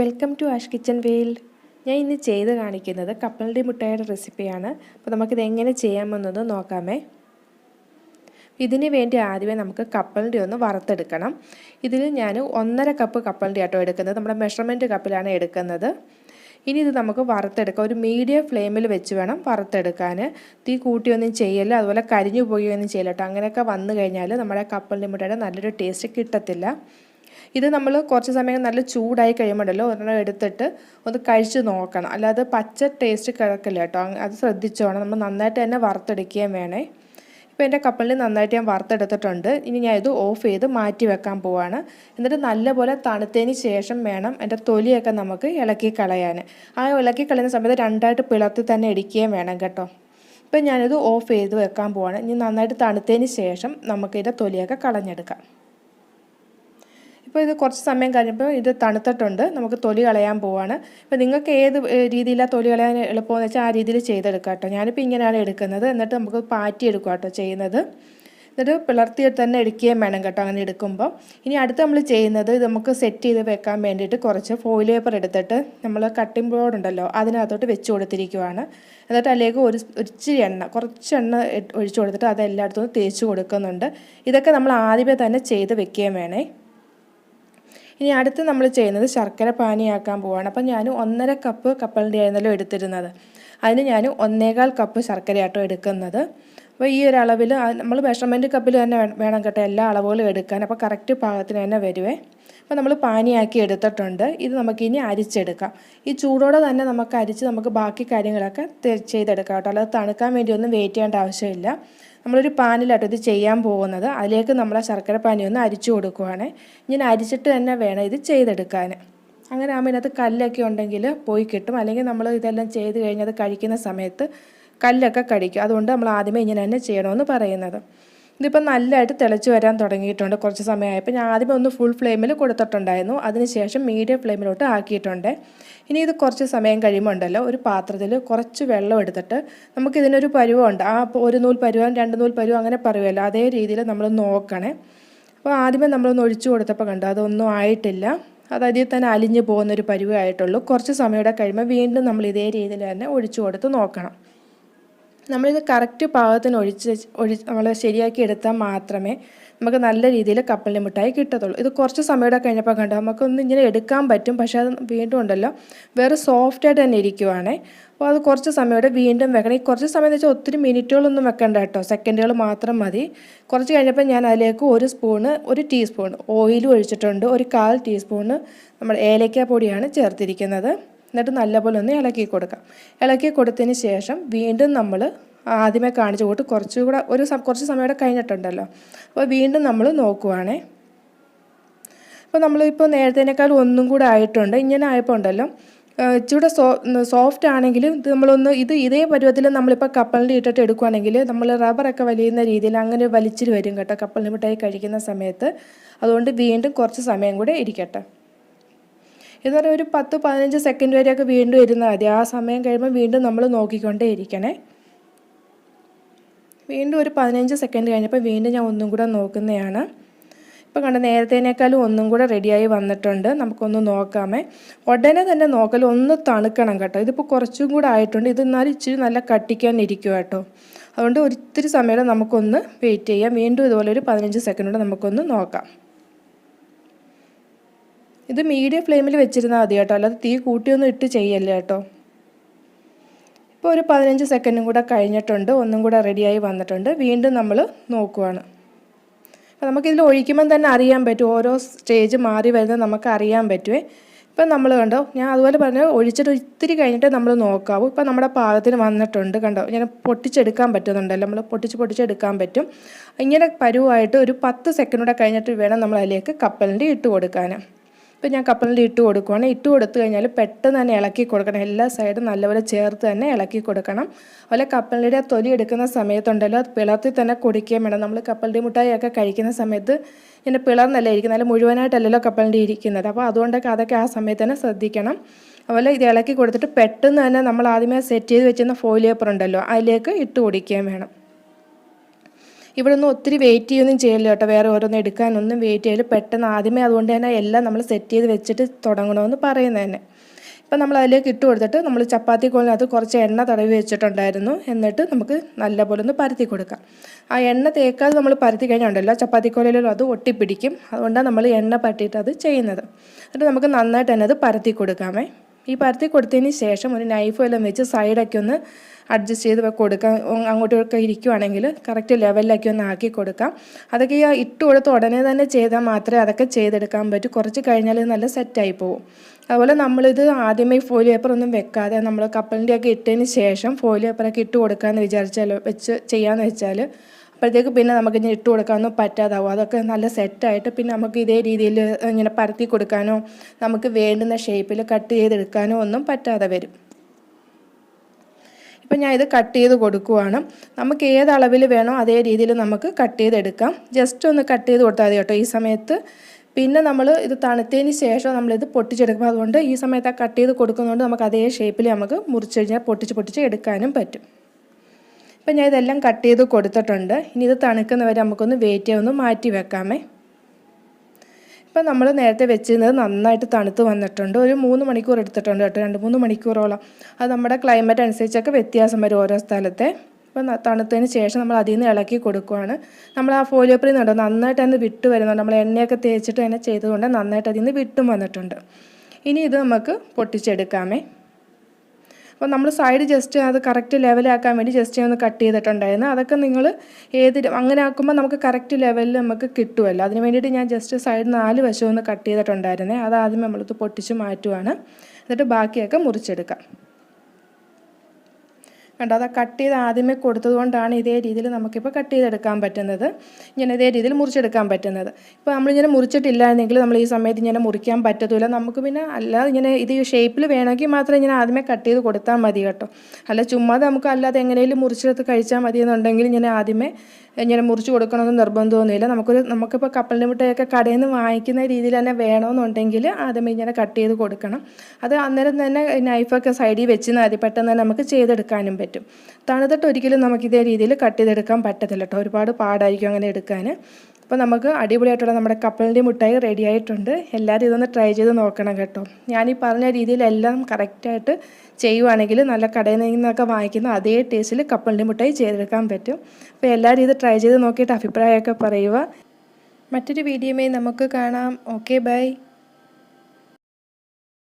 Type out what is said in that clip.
Welcome to Ash kitchen world ഞാൻ ഇന്ന് ചെയ്ത് കാണിക്കുന്നത് കപ്പലണ്ടി മുട്ടയുടെ റെസിപ്പിയാണ്. അപ്പോൾ നമുക്കിത് എങ്ങനെ ചെയ്യാമെന്നത് നോക്കാമേ. ഇതിന് വേണ്ടി ആദ്യമേ നമുക്ക് കപ്പലണ്ടി ഒന്ന് വറുത്തെടുക്കണം. ഇതിൽ ഞാൻ ഒന്നര കപ്പ് കപ്പലണ്ടി ആട്ടോ എടുക്കുന്നത്. നമ്മുടെ മെഷർമെന്റ് കപ്പിലാണ് എടുക്കുന്നത്. ഇനി ഇത് നമുക്ക് വറുത്തെടുക്കാം. ഒരു മീഡിയം ഫ്ലെയിമിൽ വെച്ച് വേണം വറുത്തെടുക്കാൻ. തീ കൂട്ടിയൊന്നും ചെയ്യല്ല. അതുപോലെ കരിഞ്ഞു പോയൊന്നും ചെയ്യല്ല കേട്ടോ. അങ്ങനെയൊക്കെ വന്നു കഴിഞ്ഞാൽ നമ്മുടെ കപ്പലണ്ടി മുട്ടയുടെ നല്ലൊരു ടേസ്റ്റ് കിട്ടത്തില്ല. ഇത് നമ്മൾ കുറച്ച് സമയം നല്ല ചൂടായി കഴിയുമ്പോഴല്ലോ ഒരെണ്ണം എടുത്തിട്ട് ഒന്ന് കഴിച്ച് നോക്കണം. അല്ലാതെ പച്ച ടേസ്റ്റ് കിടക്കില്ല കേട്ടോ. അത് ശ്രദ്ധിച്ചോണം. നമ്മൾ നന്നായിട്ട് തന്നെ വറുത്തെടുക്കുകയും വേണേ. ഇപ്പോൾ എന്റെ കപ്പലിൽ നന്നായിട്ട് ഞാൻ വറുത്തെടുത്തിട്ടുണ്ട്. ഇനി ഞാൻ ഇത് ഓഫ് ചെയ്ത് മാറ്റി വെക്കാൻ പോവാണ്. എന്നിട്ട് നല്ലപോലെ തണുത്തതിന് ശേഷം വേണം എന്റെ തൊലിയൊക്കെ നമുക്ക് ഇളക്കി കളയാൻ. ആ ഇളക്കി കളയുന്ന സമയത്ത് രണ്ടായിട്ട് പിളർത്തി തന്നെ ഇടിക്കുകയും വേണം കേട്ടോ. ഇപ്പം ഞാനിത് ഓഫ് ചെയ്ത് വെക്കാൻ പോവാണ്. ഇനി നന്നായിട്ട് തണുത്തതിന് ശേഷം നമുക്ക് നമുക്കിതിന്റെ തൊലിയൊക്കെ കളഞ്ഞെടുക്കാം. ഇപ്പോൾ ഇത് കുറച്ച് സമയം കഴിഞ്ഞപ്പോൾ ഇത് തണുത്തിട്ടുണ്ട്. നമുക്ക് തൊലി കളയാൻ പോവാണ്. ഇപ്പോൾ നിങ്ങൾക്ക് ഏത് രീതിയിലാണ് തൊലി കളയാൻ എളുപ്പമെന്ന് വെച്ചാൽ ആ രീതിയിൽ ചെയ്തെടുക്കാം കേട്ടോ. ഞാനിപ്പോൾ ഇങ്ങനെയാണ് എടുക്കുന്നത്. എന്നിട്ട് നമുക്ക് പാറ്റി എടുക്കുക കേട്ടോ ചെയ്യുന്നത്. എന്നിട്ട് പിളർത്തി തന്നെ എടുക്കുകയും വേണം കേട്ടോ അങ്ങനെ എടുക്കുമ്പോൾ ഇനി അടുത്ത് നമ്മൾ ചെയ്യുന്നത് ഇത് നമുക്ക് സെറ്റ് ചെയ്ത് വെക്കാൻ വേണ്ടിയിട്ട് കുറച്ച് ഫോയിൽ പേപ്പർ എടുത്തിട്ട് നമ്മൾ കട്ടിംഗ് ബോർഡ് ഉണ്ടല്ലോ അതിനകത്തോട്ട് വെച്ച് കൊടുത്തിരിക്കുവാണ്. എന്നിട്ട് അതിലേക്ക് ഒരു ഇച്ചിരി എണ്ണ കുറച്ച് എണ്ണ ഒഴിച്ചു കൊടുത്തിട്ട് അത് എല്ലായിടത്തും തേച്ച് കൊടുക്കുന്നുണ്ട്. ഇതൊക്കെ നമ്മൾ ആദ്യമേ തന്നെ ചെയ്ത് വെക്കുകയും വേണേ. ഇനി അടുത്ത് നമ്മൾ ചെയ്യുന്നത് ശർക്കര പാനിയാക്കാൻ പോവാണ്. അപ്പം ഞാൻ ഒന്നര കപ്പ് കപ്പലിന്റെ ആയിരുന്നല്ലോ എടുത്തിരുന്നത്. അതിന് ഞാൻ ഒന്നേകാൽ കപ്പ് ശർക്കരയാട്ടോ എടുക്കുന്നത്. അപ്പോൾ ഈ ഒരു അളവിൽ നമ്മൾ മെഷർമെന്റ് കപ്പിൽ തന്നെ വേണം കേട്ടോ എല്ലാ അളവുകളും എടുക്കാൻ. അപ്പോൾ കറക്റ്റ് പാകത്തിന് തന്നെ വരുവേ. അപ്പോൾ നമ്മൾ പാനിയാക്കി എടുത്തിട്ടുണ്ട്. ഇത് നമുക്കിനി അരിച്ചെടുക്കാം. ഈ ചൂടോടെ തന്നെ നമുക്ക് അരിച്ച് നമുക്ക് ബാക്കി കാര്യങ്ങളൊക്കെ ചെയ്തെടുക്കാം കേട്ടോ. അല്ലാതെ തണുക്കാൻ വേണ്ടി ഒന്നും വെയിറ്റ് ചെയ്യേണ്ട ആവശ്യമില്ല. നമ്മളൊരു പാനിലാട്ടോ ഇത് ചെയ്യാൻ പോകുന്നത്. അതിലേക്ക് നമ്മൾ ശർക്കര പാനി ഒന്ന് അരിച്ചു കൊടുക്കുവാണ്. ഇങ്ങനെ അരിച്ചിട്ട് തന്നെ വേണം ഇത് ചെയ്തെടുക്കാൻ അങ്ങനെ ആകുമ്പോൾ ഇതിനകത്ത് കല്ലൊക്കെ ഉണ്ടെങ്കിൽ പോയി കിട്ടും. അല്ലെങ്കിൽ നമ്മൾ ഇതെല്ലാം ചെയ്ത് കഴിഞ്ഞത് കഴിക്കുന്ന സമയത്ത് കല്ലൊക്കെ കടിക്കും. അതുകൊണ്ട് നമ്മൾ ആദ്യമേ ഇങ്ങനെ തന്നെ ചെയ്യണമെന്ന് പറയുന്നത്. ഇതിപ്പോൾ നല്ലതായിട്ട് തിളച്ച് വരാൻ തുടങ്ങിയിട്ടുണ്ട് കുറച്ച് സമയമായപ്പോൾ. ഞാൻ ആദ്യമേ ഒന്ന് ഫുൾ ഫ്ലെയിമിൽ കൊടുത്തിട്ടുണ്ടായിരുന്നു. അതിനുശേഷം മീഡിയം ഫ്ലെയിമിലോട്ട് ആക്കിയിട്ടുണ്ട്. ഇനി ഇത് കുറച്ച് സമയം കഴിയുമ്പോൾ ഉണ്ടല്ലോ ഒരു പാത്രത്തിൽ കുറച്ച് വെള്ളം എടുത്തിട്ട് നമുക്കിതിനൊരു പരുവമുണ്ട് ആ ഒരു നൂൽ പരുവം രണ്ട് നൂൽ പരുവം അങ്ങനെ പറയുമല്ലോ. അതേ രീതിയിൽ നമ്മൾ നോക്കണേ. അപ്പോൾ ആദ്യമേ നമ്മളൊന്ന് ഒഴിച്ചു കൊടുത്തപ്പോൾ കണ്ടു അതൊന്നും ആയിട്ടില്ല. അത് അതിൽ തന്നെ അലിഞ്ഞു പോകുന്നൊരു പരുവമായിട്ടുള്ളൂ കുറച്ച് സമയം കഴിയുമ്പോൾ വീണ്ടും നമ്മൾ ഇതേ രീതിയിൽ തന്നെ ഒഴിച്ചു കൊടുത്ത് നോക്കണം. നമ്മളിത് കറക്റ്റ് പാകത്തിന് ഒഴിച്ച് ഒഴി നമ്മൾ ശരിയാക്കി എടുത്താൽ മാത്രമേ നമുക്ക് നല്ല രീതിയിൽ കപ്പലിന്റെ മിഠായി കിട്ടത്തുള്ളൂ. ഇത് കുറച്ച് സമയം കഴിഞ്ഞപ്പോൾ കണ്ടോ നമുക്കൊന്ന് ഇങ്ങനെ എടുക്കാൻ പറ്റും പക്ഷേ അത് വീണ്ടും ഉണ്ടല്ലോ. വേറെ സോഫ്റ്റായിട്ട് തന്നെ ഇരിക്കുവാണേ. അപ്പോൾ അത് കുറച്ച് സമയം വീണ്ടും വെക്കണം. ഈ കുറച്ച് സമയം എന്ന് വെച്ചാൽ ഒത്തിരി മിനിറ്റുകളൊന്നും വെക്കണ്ട കേട്ടോ. സെക്കൻഡുകൾ മാത്രം മതി. കുറച്ച് കഴിഞ്ഞപ്പോൾ ഞാൻ അതിലേക്ക് ഒരു സ്പൂണ് ഒരു ടീസ്പൂൺ ഓയിലും ഒഴിച്ചിട്ടുണ്ട്. ഒരു കാൽ ടീസ്പൂണ് നമ്മൾ ഏലക്ക പൊടിയാണ് ചേർത്തിരിക്കുന്നത്. എന്നിട്ട് നല്ലപോലെ ഒന്ന് ഇളക്കി കൊടുക്കാം. ഇളക്കി കൊടുത്തതിന് ശേഷം വീണ്ടും നമ്മൾ ആദ്യമേ കാണിച്ചു കൊടുത്ത് കുറച്ചുകൂടെ ഒരു കുറച്ച് സമയം കൂടെ കഴിഞ്ഞിട്ടുണ്ടല്ലോ. അപ്പോൾ വീണ്ടും നമ്മൾ നോക്കുവാണേ. അപ്പോൾ നമ്മളിപ്പോൾ നേരത്തേനേക്കാൾ ഒന്നും കൂടെ ആയിട്ടുണ്ട്. ഇങ്ങനെ ആയപ്പോൾ ഉണ്ടല്ലോ. ഇച്ചിരി സോ സോഫ്റ്റ് ആണെങ്കിലും ഇത് നമ്മളൊന്ന് ഇത് ഇതേ പരുവത്തിൽ നമ്മളിപ്പോൾ കപ്പലിന്റെ ഇട്ടിട്ട് എടുക്കുകയാണെങ്കിൽ നമ്മൾ റബ്ബറൊക്കെ വലിയുന്ന രീതിയിൽ അങ്ങനെ വലിച്ചിട്ട് വരും കേട്ടോ. കപ്പലിന് മിഠായി കഴിക്കുന്ന സമയത്ത്. അതുകൊണ്ട് വീണ്ടും കുറച്ച് സമയം കൂടെ ഇരിക്കട്ടെ. എന്ന് പറഞ്ഞാൽ ഒരു പത്ത് പതിനഞ്ച് സെക്കൻഡ് വരെയൊക്കെ വീണ്ടും ഇരുന്നാൽ മതി. ആ സമയം കഴിയുമ്പോൾ വീണ്ടും നമ്മൾ നോക്കിക്കൊണ്ടേ ഇരിക്കണേ. വീണ്ടും ഒരു പതിനഞ്ച് സെക്കൻഡ് കഴിഞ്ഞപ്പോൾ വീണ്ടും ഞാൻ ഒന്നും കൂടെ നോക്കുന്നതാണ് ഇപ്പോൾ കണ്ട നേരത്തേനേക്കാളും ഒന്നും കൂടെ റെഡിയായി വന്നിട്ടുണ്ട്. നമുക്കൊന്ന് നോക്കാമേ. ഉടനെ തന്നെ നോക്കൽ ഒന്ന് തണുക്കണം കേട്ടോ. ഇതിപ്പോൾ കുറച്ചും കൂടെ ആയിട്ടുണ്ട്. ഇത് എന്നാലും ഇച്ചിരി നല്ല കട്ടിക്കാൻ ഇരിക്കും കേട്ടോ. അതുകൊണ്ട് ഒരിത്തിരി സമയം നമുക്കൊന്ന് വെയിറ്റ് ചെയ്യാം. വീണ്ടും ഇതുപോലെ ഒരു പതിനഞ്ച് സെക്കൻഡ് നമുക്കൊന്ന് നോക്കാം. ഇത് മീഡിയം ഫ്ലെയിമിൽ വെച്ചിരുന്നാൽ മതി കേട്ടോ. അല്ലാതെ തീ കൂട്ടിയൊന്നും ഇട്ട് ചെയ്യല്ലേ കേട്ടോ. ഇപ്പോൾ ഒരു പതിനഞ്ച് സെക്കൻഡും കൂടെ കഴിഞ്ഞിട്ടുണ്ട്. ഒന്നും കൂടെ റെഡിയായി വന്നിട്ടുണ്ട്. വീണ്ടും നമ്മൾ നോക്കുവാണ്. അപ്പോൾ നമുക്കിതിൽ ഒഴിക്കുമ്പം തന്നെ അറിയാൻ പറ്റും. ഓരോ സ്റ്റേജ് മാറി വരുന്നത് നമുക്ക് അറിയാൻ പറ്റുമേ ഇപ്പം നമ്മൾ കണ്ടോ ഞാൻ അതുപോലെ പറഞ്ഞു ഒഴിച്ചിട്ട് ഇത്തിരി കഴിഞ്ഞിട്ട് നമ്മൾ നോക്കാവൂ. ഇപ്പം നമ്മുടെ പാകത്തിന് വന്നിട്ടുണ്ട് കണ്ടോ. ഇങ്ങനെ പൊട്ടിച്ചെടുക്കാൻ പറ്റുന്നുണ്ടല്ലോ. നമ്മൾ പൊട്ടിച്ച് പൊട്ടിച്ചെടുക്കാൻ പറ്റും. ഇങ്ങനെ പരുവായിട്ട് ഒരു പത്ത് സെക്കൻഡ് കൂടെ കഴിഞ്ഞിട്ട് വേണം നമ്മൾ അതിലേക്ക് കപ്പലിന്റെ ഇട്ട് കൊടുക്കാൻ ഇപ്പം ഞാൻ കപ്പലിൽ ഇട്ട് കൊടുക്കുവാണ്. ഇട്ട് കൊടുത്തു കഴിഞ്ഞാൽ പെട്ടെന്ന് തന്നെ ഇളക്കി കൊടുക്കണം. എല്ലാ സൈഡും നല്ലപോലെ ചേർത്ത് തന്നെ ഇളക്കി കൊടുക്കണം. അതുപോലെ കപ്പലിന്റെ തൊലി എടുക്കുന്ന സമയത്തുണ്ടല്ലോ അത് പിളർത്തി തന്നെ കുടിക്കുകയും വേണം. നമ്മൾ കപ്പലിന്റെ മുട്ടായിയൊക്കെ കഴിക്കുന്ന സമയത്ത് ഇങ്ങനെ പിളർന്നല്ല ഇരിക്കുന്നത്? നല്ല മുഴുവനായിട്ടല്ലല്ലോ കപ്പലിന്റെ ഇരിക്കുന്നത്. അപ്പോൾ അതുകൊണ്ടൊക്കെ അതൊക്കെ ആ സമയത്ത് തന്നെ ശ്രദ്ധിക്കണം. അതുപോലെ ഇത് ഇളക്കി കൊടുത്തിട്ട് പെട്ടെന്ന് തന്നെ നമ്മൾ ആദ്യമേ സെറ്റ് ചെയ്ത് വെച്ചിരുന്ന ഫോയിൽ പേപ്പർ ഉണ്ടല്ലോ അതിലേക്ക് ഇട്ട് കുടിക്കുകയും വേണം. ഇവിടെ ഒന്നും ഒത്തിരി വെയിറ്റ് ചെയ്യൊന്നും ചെയ്യല്ലോ കേട്ടോ. വേറെ ഓരോന്നും എടുക്കാനൊന്നും വെയിറ്റ് ചെയ്യില്ല പെട്ടെന്ന് ആദ്യമേ അതുകൊണ്ട് തന്നെ എല്ലാം നമ്മൾ സെറ്റ് ചെയ്ത് വെച്ചിട്ട് തുടങ്ങണമെന്ന് പറയുന്നത് തന്നെ. ഇപ്പം നമ്മൾ അതിലേക്ക് ഇട്ട് കൊടുത്തിട്ട് നമ്മൾ ചപ്പാത്തി കോലിനകത്ത് കുറച്ച് എണ്ണ തടവി വെച്ചിട്ടുണ്ടായിരുന്നു. എന്നിട്ട് നമുക്ക് നല്ലപോലെ ഒന്ന് പരത്തി കൊടുക്കാം. ആ എണ്ണ തേക്കാതെ നമ്മൾ പരത്തി കഴിഞ്ഞുണ്ടല്ലോ ചപ്പാത്തി കോലിലും അത് ഒട്ടിപ്പിടിക്കും. അതുകൊണ്ടാണ് നമ്മൾ എണ്ണ പറ്റിയിട്ട് അത് ചെയ്യുന്നത്. എന്നിട്ട് നമുക്ക് നന്നായിട്ട് തന്നെ അത് പരത്തി കൊടുക്കാമേ. ഈ പരത്തി കൊടുത്തതിന് ശേഷം ഒരു നൈഫ് എല്ലാം വെച്ച് സൈഡൊക്കെ ഒന്ന് അഡ്ജസ്റ്റ് ചെയ്ത് കൊടുക്കാം അങ്ങോട്ടൊക്കെ ഇരിക്കുവാണെങ്കിൽ കറക്റ്റ് ലെവലിലൊക്കെ ഒന്ന് ആക്കി കൊടുക്കാം. അതൊക്കെ ഈ ഇട്ട് കൊടുത്ത് ഉടനെ തന്നെ ചെയ്താൽ മാത്രമേ അതൊക്കെ ചെയ്തെടുക്കാൻ പറ്റൂ. കുറച്ച് കഴിഞ്ഞാൽ നല്ല സെറ്റായി പോകും അതുപോലെ നമ്മളിത് ആദ്യമേ ഫോയിൽ പേപ്പർ ഒന്നും വെക്കാതെ നമ്മൾ കപ്പലിന്റെ ഒക്കെ ഇട്ടതിന് ശേഷം ഫോയിൽ പേപ്പറൊക്കെ ഇട്ട് കൊടുക്കാമെന്ന് വിചാരിച്ചാൽ വെച്ച് ചെയ്യാമെന്ന് വെച്ചാൽ അപ്പോഴത്തേക്ക് പിന്നെ നമുക്ക് ഇനി ഇട്ട് കൊടുക്കാനൊന്നും പറ്റാതാവും. അതൊക്കെ നല്ല സെറ്റായിട്ട് പിന്നെ നമുക്ക് ഇതേ രീതിയിൽ ഇങ്ങനെ പരത്തി കൊടുക്കാനോ നമുക്ക് വേണ്ടുന്ന ഷേപ്പിൽ കട്ട് ചെയ്തെടുക്കാനോ ഒന്നും പറ്റാതെ വരും. ഇപ്പം ഞാൻ ഇത് കട്ട് ചെയ്ത് കൊടുക്കുവാണ്. നമുക്ക് ഏത് അളവിൽ വേണോ അതേ രീതിയിൽ നമുക്ക് കട്ട് ചെയ്തെടുക്കാം. ജസ്റ്റ് ഒന്ന് കട്ട് ചെയ്ത് കൊടുത്താൽ മതി കേട്ടോ ഈ സമയത്ത്. പിന്നെ നമ്മൾ ഇത് തണുത്തതിന് ശേഷം നമ്മളിത് പൊട്ടിച്ചെടുക്കും അതുകൊണ്ട് ഈ സമയത്ത് ആ കട്ട് ചെയ്ത് കൊടുക്കുന്നതുകൊണ്ട് നമുക്ക് അതേ ഷേപ്പിൽ നമുക്ക് മുറിച്ച് കഴിഞ്ഞാൽ പൊട്ടിച്ച് പൊട്ടിച്ച് എടുക്കാനും പറ്റും. ഇപ്പം ഞാൻ ഇതെല്ലാം കട്ട് ചെയ്ത് കൊടുത്തിട്ടുണ്ട്. ഇനി ഇത് തണുക്കുന്നവരെ നമുക്കൊന്ന് വെയിറ്റ് ഒന്ന് മാറ്റി വെക്കാമേ. ഇപ്പം നമ്മൾ നേരത്തെ വെച്ചിരുന്നത് നന്നായിട്ട് തണുത്ത് വന്നിട്ടുണ്ട്. ഒരു മൂന്ന് മണിക്കൂർ എടുത്തിട്ടുണ്ട് കേട്ടോ രണ്ട് മൂന്ന് മണിക്കൂറോളം. അത് നമ്മുടെ ക്ലൈമറ്റ് അനുസരിച്ചൊക്കെ വ്യത്യാസം വരും ഓരോ സ്ഥലത്തെ. ഇപ്പം തണുത്തതിന് ശേഷം നമ്മൾ അതിൽ നിന്ന് ഇളക്കി കൊടുക്കുവാണ്. നമ്മൾ ആ ഫോലിയോ പ്രീ നന്നായിട്ട് അതിന് വിട്ട് വരുന്നുണ്ട്. നമ്മൾ എണ്ണയൊക്കെ തേച്ചിട്ട് തന്നെ ചെയ്തുകൊണ്ട് നന്നായിട്ട് അതിൽ നിന്ന് വിട്ടും വന്നിട്ടുണ്ട്. ഇനി ഇത് നമുക്ക് പൊട്ടിച്ചെടുക്കാമേ. അപ്പോൾ നമ്മൾ സൈഡ് ജസ്റ്റ് അത് കറക്റ്റ് ലെവലാക്കാൻ വേണ്ടി ജസ്റ്റ് ഒന്ന് കട്ട് ചെയ്തിട്ടുണ്ടായിരുന്നു. അതൊക്കെ നിങ്ങൾ ഏത് അങ്ങനെ ആക്കുമ്പോൾ നമുക്ക് കറക്റ്റ് ലെവലിൽ നമുക്ക് കിട്ടുമല്ലോ അതിന് വേണ്ടിയിട്ട് ഞാൻ ജസ്റ്റ് സൈഡ് നാല് വശം ഒന്ന് കട്ട് ചെയ്തിട്ടുണ്ടായിരുന്നേ. അത് ആദ്യം നമ്മളത് പൊട്ടിച്ച് മാറ്റുവാണ്. എന്നിട്ട് ബാക്കിയൊക്കെ മുറിച്ചെടുക്കാം. കണ്ടോ? അത് കട്ട് ചെയ്ത് ആദ്യമേ കൊടുത്തതുകൊണ്ടാണ് ഇതേ രീതിയിൽ നമുക്കിപ്പോൾ കട്ട് ചെയ്തെടുക്കാൻ പറ്റുന്നത്. ഇങ്ങനെ ഇതേ രീതിയിൽ മുറിച്ചെടുക്കാൻ പറ്റുന്നത്. ഇപ്പോൾ നമ്മളിങ്ങനെ മുറിച്ചിട്ടില്ലായിരുന്നെങ്കിൽ നമ്മൾ ഈ സമയത്ത് ഇങ്ങനെ മുറിക്കാൻ പറ്റത്തില്ല. നമുക്ക് പിന്നെ അല്ലാതെ ഇങ്ങനെ ഇത് ഷേപ്പിൽ വേണമെങ്കിൽ മാത്രം ഇങ്ങനെ ആദ്യമേ കട്ട് ചെയ്ത് കൊടുത്താൽ മതി കേട്ടോ. അല്ല ചുമ്മാതെ നമുക്ക് അല്ലാതെ എങ്ങനെയും മുറിച്ചെടുത്ത് കഴിച്ചാൽ മതി എന്നുണ്ടെങ്കിൽ ഇങ്ങനെ ആദ്യമേ ഇങ്ങനെ മുറിച്ച് കൊടുക്കണമെന്ന് നിർബന്ധമൊന്നുമില്ല. നമുക്കൊരു നമുക്കിപ്പോൾ കപ്പലിന്റെ മുട്ടയൊക്കെ കടയിൽ നിന്ന് വാങ്ങിക്കുന്ന രീതിയിൽ തന്നെ വേണമെന്നുണ്ടെങ്കിൽ ആദ്യമേ ഇങ്ങനെ കട്ട് ചെയ്ത് കൊടുക്കണം. അത് അന്നേരം തന്നെ നൈഫൊക്കെ സൈഡിൽ വെച്ച് മതി പെട്ടെന്ന് തന്നെ നമുക്ക് ചെയ്തെടുക്കാനും പറ്റും. തണുത്തിട്ട് ഒരിക്കലും നമുക്ക് ഇതേ രീതിയിൽ കട്ട് ചെയ്തെടുക്കാൻ പറ്റത്തില്ല കേട്ടോ. ഒരുപാട് പാടായിരിക്കും അങ്ങനെ എടുക്കാൻ. അപ്പോൾ നമുക്ക് അടിപൊളിയായിട്ടുള്ള നമ്മുടെ കപ്പലിന്റെ മുട്ടായി റെഡി ആയിട്ടുണ്ട്. എല്ലാവരും ഇതൊന്ന് ട്രൈ ചെയ്ത് നോക്കണം കേട്ടോ. ഞാൻ ഈ പറഞ്ഞ രീതിയിലെല്ലാം കറക്റ്റായിട്ട് ചെയ്യുവാണെങ്കിൽ നല്ല കടയിൽ നിന്നൊക്കെ വാങ്ങിക്കുന്ന അതേ ടേസ്റ്റിൽ കപ്പലിന്റെ മുട്ടായി ചെയ്തെടുക്കാൻ പറ്റും. അപ്പോൾ എല്ലാവരും ഇത് ട്രൈ ചെയ്ത് നോക്കിയിട്ട് അഭിപ്രായമൊക്കെ പറയുക. മറ്റൊരു വീഡിയോയുമായി നമുക്ക് കാണാം. Okay bye